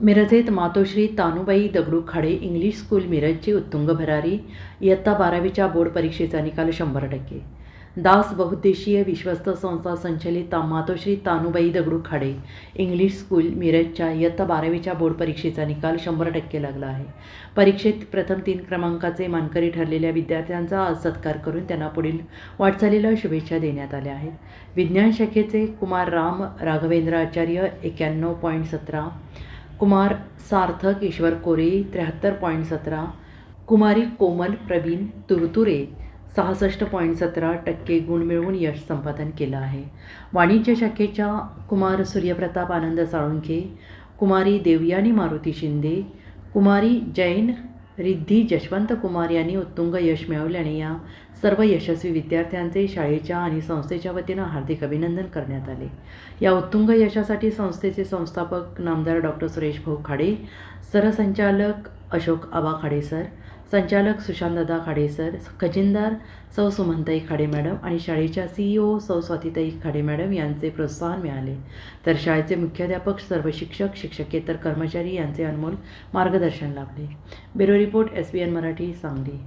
मिरजेत Matoshri Tanubai Dagdu Khade English school मिरजची उत्तुंग भरारी. इयत्ता बारावीच्या बोर्ड परीक्षेचा निकाल शंभर टक्के. दास बहुद्देशीय विश्वस्त संस्था संचलित मातोश्री तानुबाई दगडू खाडे इंग्लिश स्कूल मिरजच्या इयत्ता बारावीच्या बोर्ड परीक्षेचा निकाल शंभर टक्के लागला आहे. परीक्षेत प्रथम तीन क्रमांकाचे मानकरी ठरलेल्या विद्यार्थ्यांचा आज सत्कार करून त्यांना पुढील वाटचालीला शुभेच्छा देण्यात आल्या आहेत. विज्ञान शाखेचे कुमार राम राघवेंद्र आचार्य एक्याण्णव पॉईंट सतरा कुमार सार्थक ईश्वर कोरे त्र्याहत्तर पॉईंट सतरा. कुमारी कोमल प्रवीण तुरतुरे सहासष्ट पॉईंट सतरा टक्के गुण मिळवून यश संपादन केलं आहे. वाणिज्य शाखेच्या कुमार सूर्यप्रताप आनंद साळुंखे कुमारी देवयानी मारुती शिंदे कुमारी जैन रिद्धी जशवंत कुमार यांनी उत्तुंग यश मिळवल्याने या सर्व यशस्वी विद्यार्थ्यांचे शाळेच्या आणि संस्थेच्या वतीनं हार्दिक अभिनंदन करण्यात आले. या उत्तुंग यशासाठी संस्थेचे संस्थापक नामदार डॉक्टर सुरेश भाऊ खाडे सरसंचालक अशोक आबा खाडे सर संचालक सुशांतदा खाडे सर खजिनदार सौ सुमनताई खाडे मॅडम आणि शाळेच्या सीईओ सौ स्वातीताई खाडे मॅडम यांचे प्रोत्साहन मिळाले. तर शाळेचे मुख्याध्यापक सर्व शिक्षक शिक्षकेतर कर्मचारी यांचे अनमोल मार्गदर्शन लाभले. Bureau report S B N Marathi Sangli.